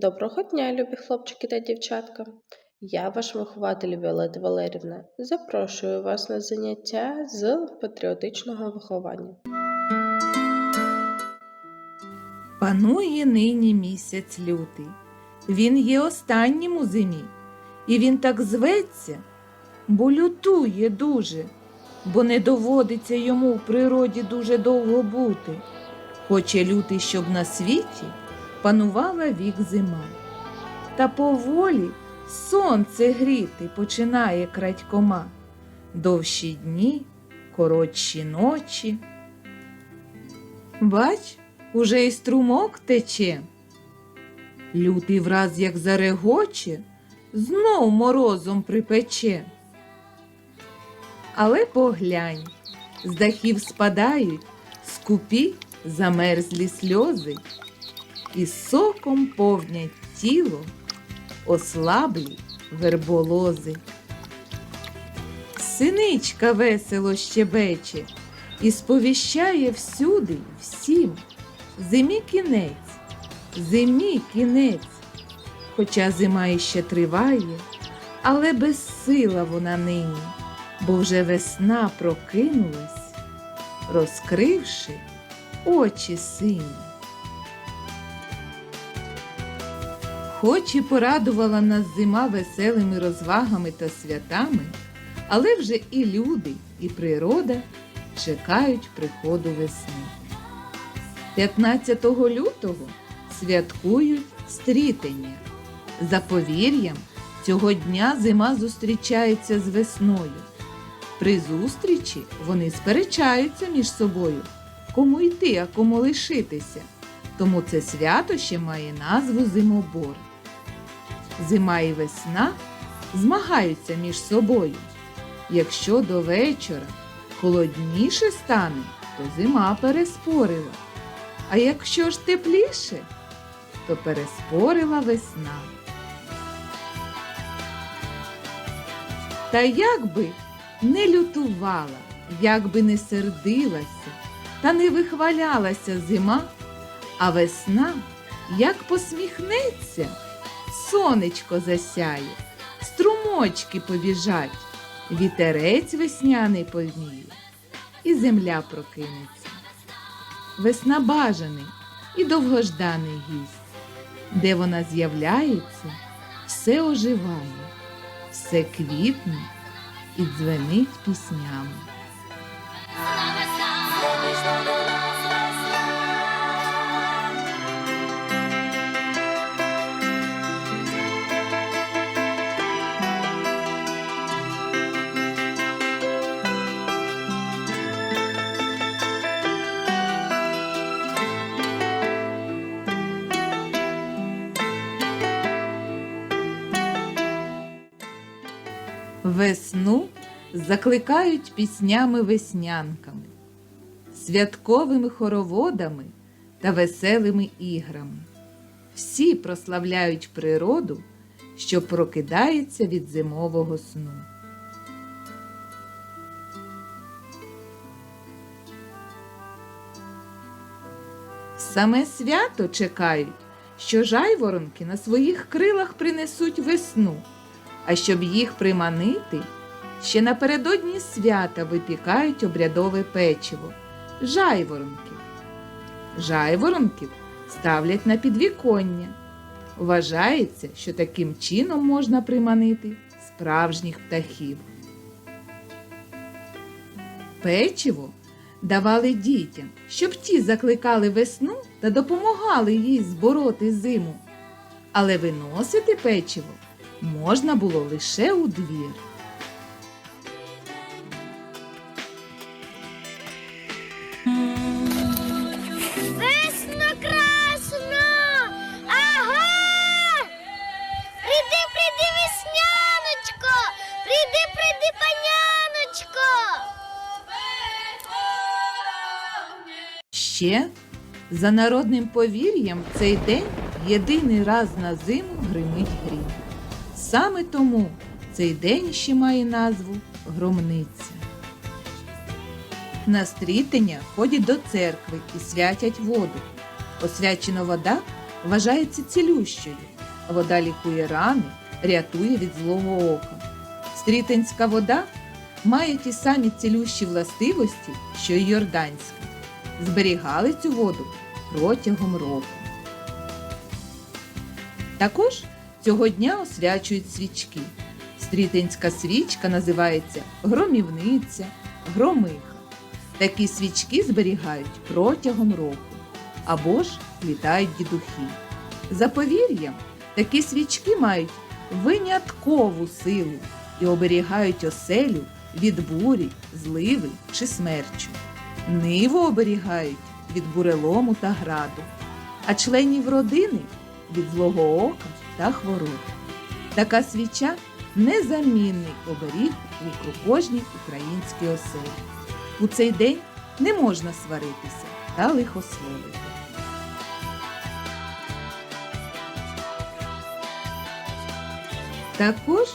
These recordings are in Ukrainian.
Доброго дня, любі хлопчики та дівчатка. Я ваш вихователь Віолета Валерівна. Запрошую вас на заняття з патріотичного виховання. Панує нині місяць лютий. Він є останнім у зимі, і він так зветься, бо лютує дуже, бо не доводиться йому в природі дуже довго бути. Хоче лютий, щоб на світі панувала вік зима. Та поволі сонце гріти починає крадькома. Довші дні, коротші ночі. Бач, уже й струмок тече. Лютий враз, як зарегоче, знов морозом припече. Але поглянь, з дахів спадають скупі замерзлі сльози, і соком повнять тіло ослаблі верболози. Синичка весело щебече і сповіщає всюди всім. Зимі кінець, зимі кінець. Хоча зима іще триває, але безсила вона нині, бо вже весна прокинулась, розкривши очі сині. Хоч і порадувала нас зима веселими розвагами та святами, але вже і люди, і природа чекають приходу весни. 15 лютого святкують стрітення. За повір'ям, цього дня зима зустрічається з весною. При зустрічі вони сперечаються між собою, кому йти, а кому лишитися. Тому це свято ще має назву Зимобор. Зима і весна змагаються між собою. Якщо до вечора холодніше стане, то зима переспорила. А якщо ж тепліше, то переспорила весна. Та як би не лютувала, як би не сердилася, та не вихвалялася зима, а весна, як посміхнеться, сонечко засяє, струмочки побіжать, вітерець весняний повіє, і земля прокинеться. Весна бажаний і довгожданий гість. Де вона з'являється, все оживає, все квітне і дзвенить піснями. Весну закликають піснями веснянками, святковими хороводами та веселими іграми. Всі прославляють природу, що прокидається від зимового сну. Саме свято чекають, що жайворонки на своїх крилах принесуть весну. А щоб їх приманити, ще напередодні свята випікають обрядове печиво жайворонків. Жайворонків ставлять на підвіконня. Вважається, що таким чином можна приманити справжніх птахів. Печиво давали дітям, щоб ті закликали весну та допомагали їй збороти зиму. Але виносити печиво можна було лише у двір. Весно красно! Ага! Прийди, прийди, весняночко! Прийди, прийди, паняночко! Ще за народним повір'ям цей день єдиний раз на зиму гримить грім. Саме тому цей день ще має назву Громниця. На стрітення ходять до церкви і святять воду. Освячена вода вважається цілющою. Вода лікує рани, рятує від злого ока. Стрітинська вода має ті самі цілющі властивості, що й йорданська. Зберігали цю воду протягом року. Також цього дня освячують свічки. Стрітинська свічка називається громівниця, громиха. Такі свічки зберігають протягом року або ж літають дідухи. За повір'ям, такі свічки мають виняткову силу і оберігають оселю від бурі, зливи чи смерчу. Ниву оберігають від бурелому та граду, а членів родини від злого ока та хвороб. Така свіча незамінний оберіг у кожній українській оселі. У цей день не можна сваритися та лихословити. Також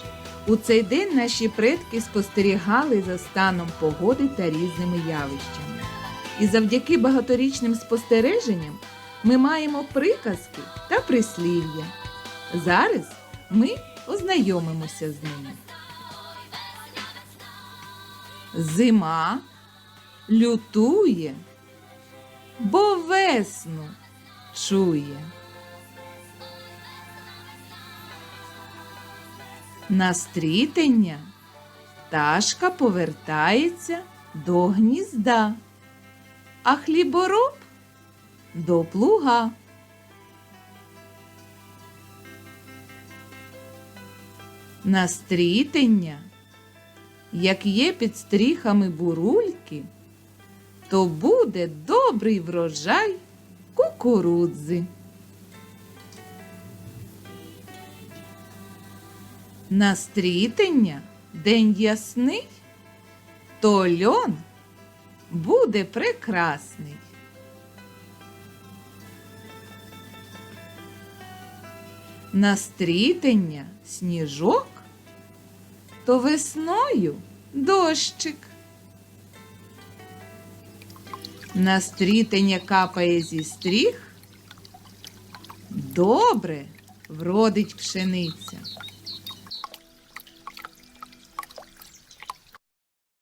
у цей день наші предки спостерігали за станом погоди та різними явищами. І завдяки багаторічним спостереженням ми маємо приказки та прислів'я. Зараз ми ознайомимося з ними. Зима лютує, бо весну чує. На стрітення пташка повертається до гнізда, а хлібороб до плуга. На стрітення, як є під стріхами бурульки, то буде добрий врожай кукурудзи. На стрітення день ясний, то льон буде прекрасний. На стрітення сніжок, то весною дощик. На стрітення капає зі стріх, добре вродить пшениця.